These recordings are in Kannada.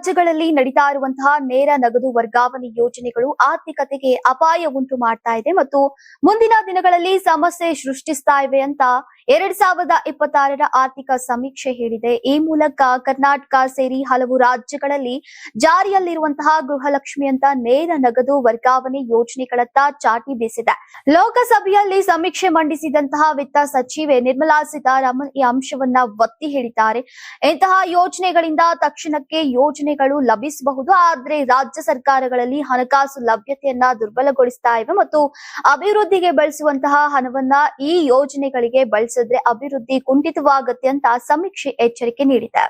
ರಾಜ್ಯಗಳಲ್ಲಿ ನಡೀತಾ ಇರುವಂತಹ ನೇರ ನಗದು ವರ್ಗಾವಣೆ ಯೋಜನೆಗಳು ಆರ್ಥಿಕತೆಗೆ ಅಪಾಯ ಉಂಟು ಮಾಡ್ತಾ ಇದೆ ಮತ್ತು ಮುಂದಿನ ದಿನಗಳಲ್ಲಿ ಸಮಸ್ಯೆ ಸೃಷ್ಟಿಸ್ತಾ ಇವೆ ಅಂತ ಎರಡ್ ಸಾವಿರದ ಇಪ್ಪತ್ತಾರರ ಆರ್ಥಿಕ ಸಮೀಕ್ಷೆ ಹೇಳಿದೆ. ಈ ಮೂಲಕ ಕರ್ನಾಟಕ ಸೇರಿ ಹಲವು ರಾಜ್ಯಗಳಲ್ಲಿ ಜಾರಿಯಲ್ಲಿರುವಂತಹ ಗೃಹಲಕ್ಷ್ಮಿ ಅಂತ ನೇರ ನಗದು ವರ್ಗಾವಣೆ ಯೋಜನೆಗಳತ್ತ ಚಾಟಿ ಬೀಸಿದೆ. ಲೋಕಸಭೆಯಲ್ಲಿ ಸಮೀಕ್ಷೆ ಮಂಡಿಸಿದಂತಹ ವಿತ್ತ ಸಚಿವೆ ನಿರ್ಮಲಾ ಸೀತಾರಾಮನ್ ಈ ಅಂಶವನ್ನ ಒತ್ತಿ ಹೇಳಿದ್ದಾರೆ. ಇಂತಹ ಯೋಜನೆಗಳಿಂದ ತಕ್ಷಣಕ್ಕೆ ಯೋಜನೆಗಳು ಲಭಿಸಬಹುದು, ಆದ್ರೆ ರಾಜ್ಯ ಸರ್ಕಾರಗಳಲ್ಲಿ ಹಣಕಾಸು ಲಭ್ಯತೆಯನ್ನ ದುರ್ಬಲಗೊಳಿಸ್ತಾ ಇವೆ ಮತ್ತು ಅಭಿವೃದ್ಧಿಗೆ ಬಳಸುವಂತಹ ಹಣವನ್ನ ಈ ಯೋಜನೆಗಳಿಗೆ ಬಳಸಿದ್ರೆ ಅಭಿವೃದ್ಧಿ ಕುಂಠಿತವಾಗುತ್ತೆ ಅಂತ ಸಮೀಕ್ಷೆ ಎಚ್ಚರಿಕೆ ನೀಡಿದೆ.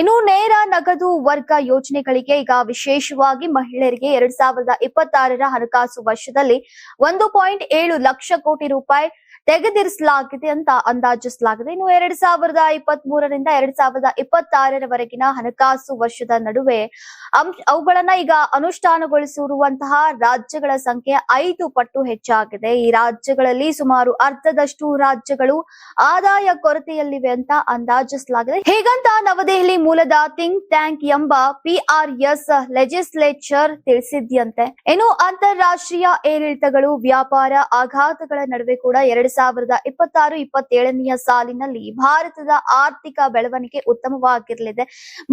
ಇನ್ನು ನೇರ ನಗದು ವರ್ಗ ಯೋಜನೆಗಳಿಗೆ ಈಗ ವಿಶೇಷವಾಗಿ ಮಹಿಳೆಯರಿಗೆ ಎರಡ್ ಸಾವಿರದ ಇಪ್ಪತ್ತಾರರ ಹಣಕಾಸು ವರ್ಷದಲ್ಲಿ ಒಂದು ಪಾಯಿಂಟ್ ಏಳು ಲಕ್ಷ ಕೋಟಿ ರೂಪಾಯಿ ತೆಗೆದಿರಿಸಲಾಗಿದೆ ಅಂತ ಅಂದಾಜಿಸಲಾಗಿದೆ. ಇನ್ನು ಎರಡ್ ಸಾವಿರದ ಇಪ್ಪತ್ತ್ ಮೂರರಿಂದ ಎರಡ್ ಸಾವಿರದ ಇಪ್ಪತ್ತಾರರವರೆಗಿನ ಹಣಕಾಸು ವರ್ಷದ ನಡುವೆ ಅವುಗಳನ್ನ ಈಗ ಅನುಷ್ಠಾನಗೊಳಿಸಿರುವಂತಹ ರಾಜ್ಯಗಳ ಸಂಖ್ಯೆ ಐದು ಪಟ್ಟು ಹೆಚ್ಚಾಗಿದೆ. ಈ ರಾಜ್ಯಗಳಲ್ಲಿ ಸುಮಾರು ಅರ್ಧದಷ್ಟು ರಾಜ್ಯಗಳು ಆದಾಯ ಕೊರತೆಯಲ್ಲಿವೆ ಅಂತ ಅಂದಾಜಿಸಲಾಗಿದೆ. ಹೀಗಂತ ನವದೆಹಲಿ ಮೂಲದ ಥಿಂಕ್ ಟ್ಯಾಂಕ್ ಎಂಬ ಪಿಆರ್ಎಸ್ ಲೆಜಿಸ್ಲೇಚರ್ ತಿಳಿಸಿದ್ಯಂತೆ. ಇನ್ನು ಅಂತಾರಾಷ್ಟ್ರೀಯ ಏರಿಳಿತಗಳು ವ್ಯಾಪಾರ ಆಘಾತಗಳ ನಡುವೆ ಕೂಡ ಎರಡ್ ಸಾವಿರದ ಇಪ್ಪತ್ತಾರು ಇಪ್ಪತ್ತೇಳನೆಯ ಸಾಲಿನಲ್ಲಿ ಭಾರತದ ಆರ್ಥಿಕ ಬೆಳವಣಿಗೆ ಉತ್ತಮವಾಗಿರಲಿದೆ.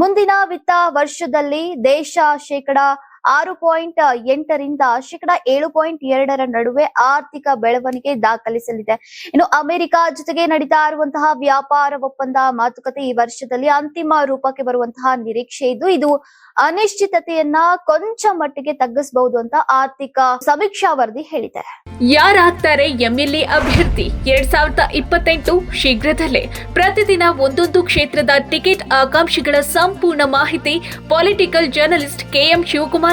ಮುಂದಿನ ವಿತ್ತ ವರ್ಷದಲ್ಲಿ ದೇಶ ಶೇಕಡ ಆರು ಪಾಯಿಂಟ್ ಎಂಟರಿಂದ ಶೇಕಡಾ ಏಳು ಪಾಯಿಂಟ್ ಎರಡರ ನಡುವೆ ಆರ್ಥಿಕ ಬೆಳವಣಿಗೆ ದಾಖಲಿಸಲಿದೆ. ಇನ್ನು ಅಮೆರಿಕ ಜೊತೆಗೆ ನಡೀತಾ ಇರುವಂತಹ ವ್ಯಾಪಾರ ಒಪ್ಪಂದ ಮಾತುಕತೆ ಈ ವರ್ಷದಲ್ಲಿ ಅಂತಿಮ ರೂಪಕ್ಕೆ ಬರುವಂತಹ ನಿರೀಕ್ಷೆ ಇದ್ದು, ಇದು ಅನಿಶ್ಚಿತತೆಯನ್ನ ಕೊಂಚ ಮಟ್ಟಿಗೆ ತಗ್ಗಿಸಬಹುದು ಅಂತ ಆರ್ಥಿಕ ಸಮೀಕ್ಷಾ ವರದಿ ಹೇಳಿದೆ. ಯಾರಾಗ್ತಾರೆ ಎಂಎಲ್ಎ ಅಭ್ಯರ್ಥಿ? ಎರಡ್ ಸಾವಿರದ ಇಪ್ಪತ್ತೆಂಟು ಶೀಘ್ರದಲ್ಲೇ ಪ್ರತಿದಿನ ಒಂದೊಂದು ಕ್ಷೇತ್ರದ ಟಿಕೆಟ್ ಆಕಾಂಕ್ಷಿಗಳ ಸಂಪೂರ್ಣ ಮಾಹಿತಿ ಪೊಲಿಟಿಕಲ್ ಜರ್ನಲಿಸ್ಟ್ ಕೆಎಂ ಶಿವಕುಮಾರ್